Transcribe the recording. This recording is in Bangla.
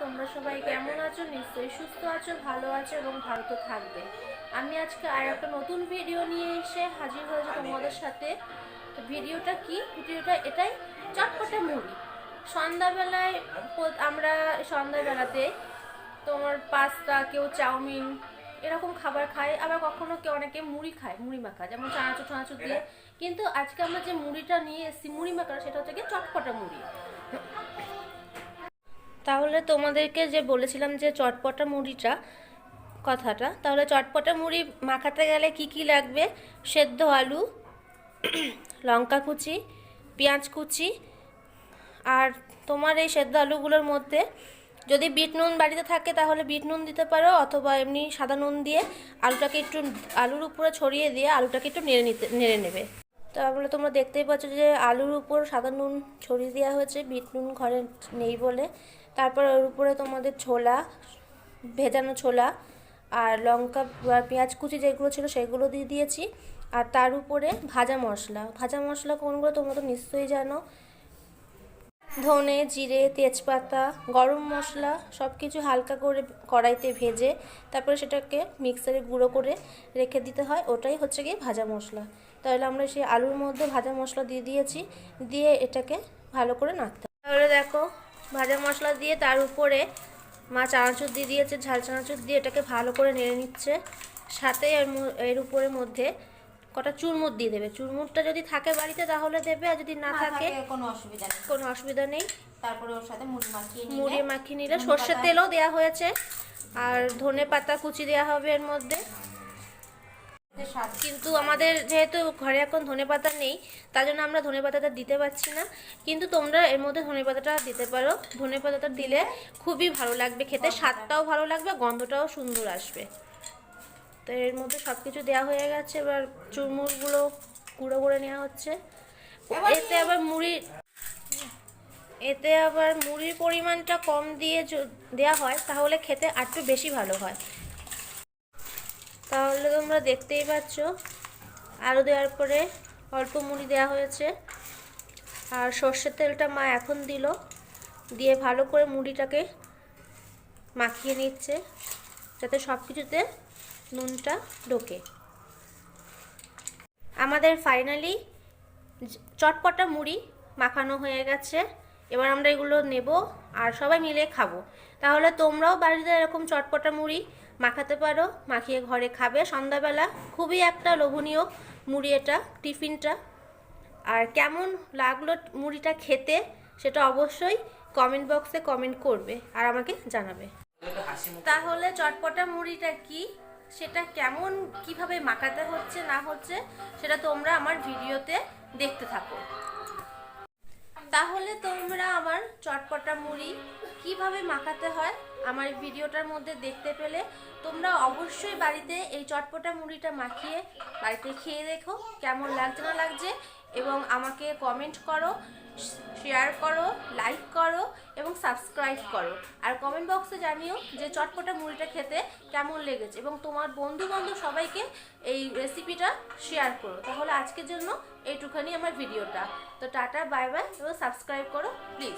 তোমরা সবাই কেমন আছো? নিশ্চয়ই সুস্থ আছো, ভালো আছো এবং ভালো তো থাকবে। আমি আজকে আর একটা নতুন ভিডিও নিয়ে এসে হাজির হয়েছি তোমাদের সাথে। ভিডিওটা কি? ভিডিওটা এটাই, চটপটে মুড়ি সন্ধ্যাবেলায় আমরা সন্ধ্যাবেলাতে তোমার পাস্তা কেউ চাউমিন এরকম খাবার খায় আবার কখনো কেউ অনেকে মুড়ি খায়, মুড়ি মাখা, যেমন চানাচুর টানাচুর দিয়ে। কিন্তু আজকে আমরা যে মুড়িটা নিয়ে এসেছি, মুড়ি মাখা, সেটা হচ্ছে কি চটপটা মুড়ি। তাহলে তোমাদেরকে যে বলেছিলাম যে চটপটা মুড়িটা, কথাটা, তাহলে চটপটা মুড়ি মাখাতে গেলে কি কি লাগবে? সেদ্ধ আলু, লঙ্কা কুচি, পেঁয়াজ কুচি, আর তোমার এই সেদ্ধ আলুগুলোর মধ্যে যদি বিট নুন বাড়িতে থাকে তাহলে বিট নুন দিতে পারো, অথবা এমনি সাদা নুন দিয়ে আলুটাকে একটু, আলুর উপরে ছড়িয়ে দিয়ে আলুটাকে একটু নেড়ে নিতে, নেড়ে নেবে। তারপরে তোমরা দেখতেই পাচ্ছ যে আলুর উপর সাদা নুন ছড়িয়ে দেওয়া হয়েছে, বিট নুন ঘরে নেই বলে। তারপর ওর উপরে তোমাদের ছোলা, ভেজানো ছোলা আর লঙ্কা আর পেঁয়াজ কুচি যেগুলো ছিল সেগুলো দিয়ে দিয়েছি। আর তার উপরে ভাজা মশলা। ভাজা মশলা কোনগুলো তোমরা তো নিশ্চয়ই জানো। ধনে, জিরে, তেজপাতা, গরম মশলা সব কিছু হালকা করে কড়াইতে ভেজে তারপরে সেটাকে মিক্সারে গুঁড়ো করে রেখে দিতে হয়। ওটাই হচ্ছে গিয়ে ভাজা মশলা। তাহলে আমরা সেই আলুর মধ্যে ভাজা মশলা দিয়ে দিয়েছি দিয়ে এটাকে ভালো করে নাড়তে হবে। তাহলে দেখো ভাজা মশলা দিয়ে তার উপরে মা চানাচুর দিয়ে দিয়েছে ঝাল চানাচুর দিয়ে এটাকে ভালো করে নেড়ে নিচ্ছে। সাথে এর উপরের মধ্যে কটা চুরমুর দিয়ে দেবে। চুরমুরটা যদি থাকে বাড়িতে তাহলে দেবে আর যদি না থাকে কোনো অসুবিধা নেই। কোনো অসুবিধা নেই। তারপরে ওর সাথে মুড়ি মাখিয়ে নিলে। মুড়ি মাখিয়ে নিলে সর্ষের তেলও দেওয়া হয়েছে আর ধনে পাতা কুচি দেওয়া হবে এর মধ্যে। কিন্তু আমাদের যেহেতু ঘরে এখন ধনে পাতা নেই তার জন্য আমরা ধনে পাতাটা দিতে পারছি না। কিন্তু তোমরা এর মধ্যে ধনে পাতাটা দিতে পারো। ধনে পাতাটা দিলে খুবই ভালো লাগবে খেতে স্বাদটাও ভালো লাগবে গন্ধটাও সুন্দর আসবে। তো এর মধ্যে সব কিছু দেওয়া হয়ে গেছে এবার চুরমুরগুলো গুঁড়ো করে নেওয়া হচ্ছে। এতে আবার মুড়ি এতে আবার মুড়ির পরিমাণটা কম দিয়ে দেওয়া হয় তাহলে খেতে আরটু বেশি ভালো হয়। তোমরা দেখতেই পাচ্ছ। আলু দেওয়ার পরে অল্প মুড়ি দেওয়া হয়েছে। আর সর্ষের তেলটা মা এখন দিল। দিয়ে ভালো করে মুড়িটাকে মাখিয়ে নিচ্ছে, যাতে সব কিছুতে নুনটা ঢোকে। আমাদের ফাইনালি চটপটা মুড়ি মাখানো হয়ে গেছে। এবার আমরা এগুলো নেব আর সবাই মিলে খাব। তাহলে তোমরাও বাড়িতে এরকম চটপটা মুড়ি মাখাতে পারো, মাখিয়ে ঘরে খাবে। সন্ধ্যাবেলা খুবই একটা লোভনীয় মুড়ি এটা, টিফিনটা। আর কেমন লাগল মুড়িটা খেতে সেটা অবশ্যই কমেন্ট বক্সে কমেন্ট করবে আর আমাকে জানাবে। তাহলে চটপটা মুড়িটা কি? সেটা কেমন, কীভাবে মাখাতে হচ্ছে, না হচ্ছে, সেটা তোমরা আমার ভিডিওতে দেখতে থাকো। তাহলে তোমরা আমার চটপটা মুড়ি কীভাবে মাখাতে হয় আমার ভিডিওটার মধ্যে দেখতে পেলে। তোমরা অবশ্যই বাড়িতে এই চটপটা মুড়িটা মাখিয়ে বাড়িতে খেয়ে দেখো, কেমন লাগছে না লাগছে। এবং আমাকে কমেন্ট করো শেয়ার করো লাইক করো এবং সাবস্ক্রাইব করো। আর কমেন্ট বক্সে জানিও যে চটপটা মুড়িটা খেতে কেমন লেগেছে এবং তোমার বন্ধু বান্ধব সবাইকে এই রেসিপিটা শেয়ার করো। তাহলে আজকের জন্য এইটুখানি আমার ভিডিওটা তো টাটা বাই বাই এবং সাবস্ক্রাইব করো প্লিজ